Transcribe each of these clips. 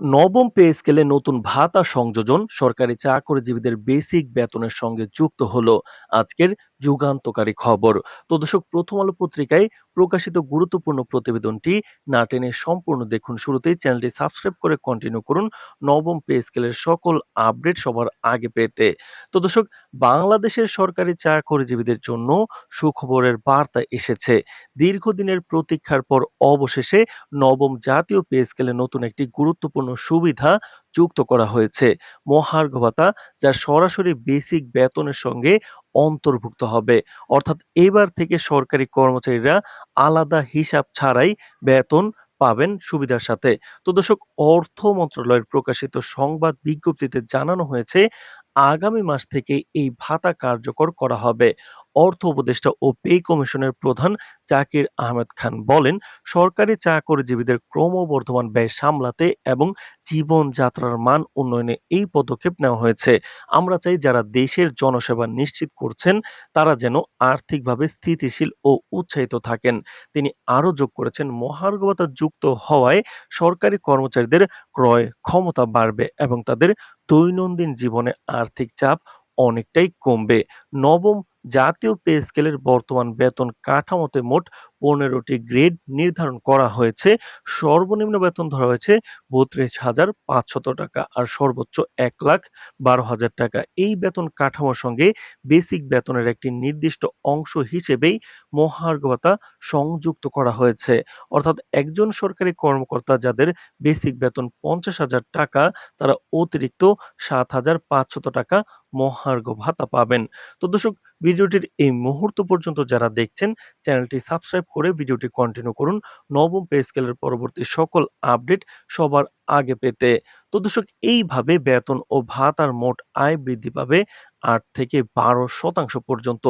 নবম পে স্কেলে নতুন ভাতা সংযোজন সরকারি চাকরিজীবীদের বেসিক বেতনের সঙ্গে যুক্ত হলো। আজকের যুগান্তকারী খবর। তো দর্শক, প্রথম আলো পত্রিকায় প্রকাশিত গুরুত্বপূর্ণ প্রতিবেদনটি না টেনে সম্পূর্ণ দেখুন শুরুতেই। চ্যানেলটি সাবস্ক্রাইব করে কন্টিনিউ করুন। নবম পে স্কেলের সকল আপডেট সবার আগে পেতে। তো দর্শক, বাংলাদেশের সরকারি চাকরিজীবীদের জন্য সুখবরের বার্তা এসেছে। দীর্ঘদিনের প্রতীক্ষার পর অবশেষে নবম জাতীয় পে স্কেলে নতুন একটি গুরুত্বপূর্ণ সুবিধা যুক্ত করা হয়েছে। মহার্ঘ ভাতা, যা সরাসরি বেসিক বেতনের সঙ্গে অন্তর্ভুক্ত হবে। অর্থাৎ এবার থেকে সরকারি কর্মচারীরা আলাদা হিসাব ছাড়াই বেতন পাবেন সুবিধার সাথে। তো দর্শক, অর্থ মন্ত্রণালয়ের প্রকাশিত সংবাদ বিজ্ঞপ্তিতে জানানো হয়েছে, আগামী মাস থেকে এই ভাতা কার্যকর করা হবে। অর্থ উপদেষ্টা ও পে কমিশনের প্রধান জাকির আহমেদ খান বলেন, সরকারি চাকরিজীবীদের ক্রমবর্ধমান ব্যয় সামলাতে এবং জীবনযাত্রার মান উন্নয়নে এই পদক্ষেপ নেওয়া হয়েছে। আমরা চাই যারা দেশের জনসেবা নিশ্চিত করছেন, তারা যেন আর্থিকভাবে স্থিতিশীল ও উৎসাহিত থাকেন। তিনি আরও যোগ করেছেন মহার্ঘভাতা যুক্ত হওয়ায় সরকারি কর্মচারীদের ক্রয় ক্ষমতা বাড়বে এবং তাদের দৈনন্দিন জীবনে আর্থিক চাপ অনেকটাই কমবে। নবম জাতীয় পে স্কেলের বর্তমান বেতন কাঠামোতে মোট পনেরোটি গ্রেড নির্ধারণ করা হয়েছে। সর্বনিম্ন বেতন ধরা হয়েছে বত্রিশ হাজার পাঁচশত টাকা আর সর্বোচ্চ এক লাখ বারো হাজার টাকা। এই বেতন কাঠামোর সঙ্গে বেসিক বেতনের একটি নির্দিষ্ট অংশ হিসেবেই মহার্ঘ ভাতা সংযুক্ত করা হয়েছে। অর্থাৎ একজন সরকারি কর্মকর্তা যাদের বেসিক বেতন পঞ্চাশ হাজার টাকা, তারা অতিরিক্ত সাত হাজার পাঁচশত টাকা মহার্ঘ ভাতা পাবেন। তো দর্শক ভিডিওটির এই মুহূর্ত পর্যন্ত যারা দেখছেন, চ্যানেলটি সাবস্ক্রাইব করে ভিডিওটি কন্টিনিউ করুন। নবম পে স্কেলের পরবর্তী সকল আপডেট সবার আগে পেতে। তো দর্শক, এইভাবে বেতন ও ভাতার মোট আয় বৃদ্ধি পাবে আট থেকে বারো শতাংশ পর্যন্ত,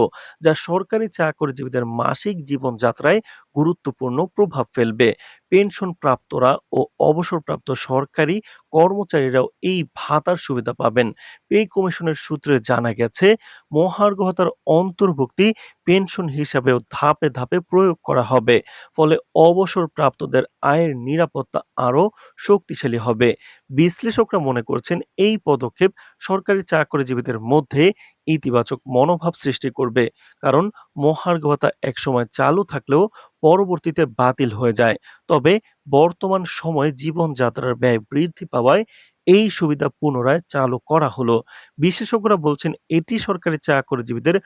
যা সরকারি চাকরিজীবীদের মাসিক জীবনযাত্রায় গুরুত্বপূর্ণ প্রভাব ফেলবে। পেনশন প্রাপ্তরা ও অবসরপ্রাপ্ত সরকারি কর্মচারীরাও এই ভাতার সুবিধা পাবেন। পে কমিশনের সূত্রে জানা গেছে, মহার্ঘ ভাতার অন্তর্ভুক্তি পেনশন হিসাবেও ধাপে ধাপে প্রয়োগ করা হবে। ফলে অবসরপ্রাপ্তদের আয়ের নিরাপত্তা আরও শক্তিশালী হবে। বিশ্লেষকরা মনে করছেন, এই পদক্ষেপ সরকারি চাকরিজীবীদের মধ্যে ইতিবাচক মনোভাব সৃষ্টি করবে। কারণ মহার্ঘ ভাতা একসময় চালু থাকলেও পরবর্তীতে বাতিল হয়ে যায়। তবে বর্তমান সময়ে জীবনযাত্রার ব্যয় বৃদ্ধি পাওয়ায় এই সুবিধা পুনরায় চালু করা হলো। বিশেষজ্ঞরা বলছেন, এটি সরকারি চাকরিজীবীদের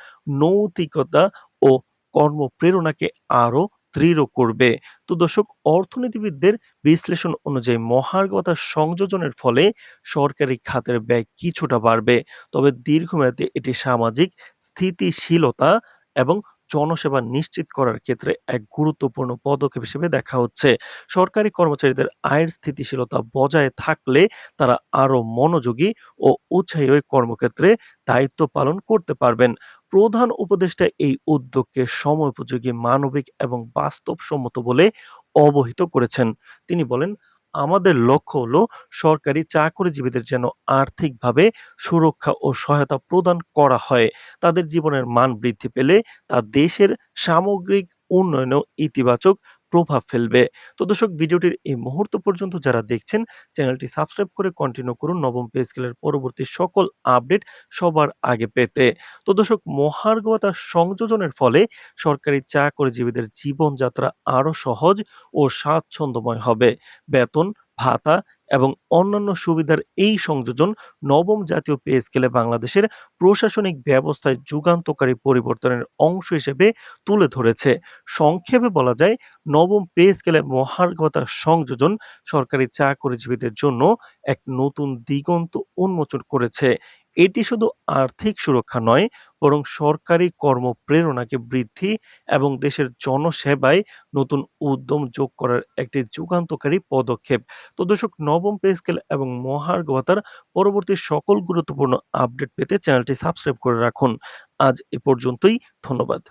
নৈতিকতা ও কর্মপ্রেরণাকে আরও দৃঢ় করবে। তো দর্শক, অর্থনীতিবিদদের বিশ্লেষণ অনুযায়ী মহার্ঘতা সংযোজনের ফলে সরকারি খাতের ব্যয় কিছুটা বাড়বে। তবে দীর্ঘমেয়াদে এটি সামাজিক স্থিতিশীলতা এবং জনসেবা নিশ্চিত করার ক্ষেত্রে এক গুরুত্বপূর্ণ পদক্ষেপ হিসেবে দেখা হচ্ছে। সরকারি কর্মচারীদের আয়ের স্থিতিশীলতা বজায় থাকলে তারা আরও মনোযোগী ও উৎসাহী কর্মক্ষেত্রে দায়িত্ব পালন করতে পারবেন। প্রধান উপদেষ্টা এই উদ্যোগকে সময়োপযোগী, মানবিক এবং বাস্তবসম্মত বলে অবহিত করেছেন। তিনি বলেন, আমাদের লক্ষ্য হলো সরকারি চাকরিজীবীদের যেন আর্থিকভাবে সুরক্ষা ও সহায়তা প্রদান করা হয়। তাদের জীবনের মান বৃদ্ধি পেলে তা দেশের সামগ্রিক উন্নয়নেও ইতিবাচক প্রভাব ফেলবে। তো দর্শক, ভিডিওটির এই মুহূর্ত পর্যন্ত যারা দেখছেন, চ্যানেলটি সাবস্ক্রাইব করে কন্টিনিউ করুন। নবম পে স্কেলের পরবর্তী সকল আপডেট সবার আগে পেতে। তো দর্শক মহার্গতা সংযোজনের ফলে সরকারি চাকরিজীবীদের জীবনযাত্রা আরও সহজ ও স্বাচ্ছন্দ্যময় হবে। বেতন, ভাতা এবং অন্যান্য সুবিধার এই সংযোজন নবম জাতীয় পে স্কেলে বাংলাদেশের প্রশাসনিক ব্যবস্থায় যুগান্তকারী পরিবর্তনের অংশ হিসেবে তুলে ধরেছে। সংক্ষেপে বলা যায়, নবম পে স্কেলে মহার্ঘতা সংযোজন সরকারি চাকরিজীবীদের জন্য এক নতুন দিগন্ত উন্মোচন করেছে। এটি শুধু আর্থিক সুরক্ষা নয়, বরং সরকারি কর্মপ্রেরণাকে বৃদ্ধি এবং দেশের জনসেবায় নতুন উদ্যম যোগ করার একটি যুগান্তকারী পদক্ষেপ। তো দর্শক, নবম পে স্কেল এবং মহার্ঘ পরবর্তী সকল গুরুত্বপূর্ণ আপডেট পেতে চ্যানেলটি সাবস্ক্রাইব করে রাখুন। আজ এ পর্যন্তই, ধন্যবাদ।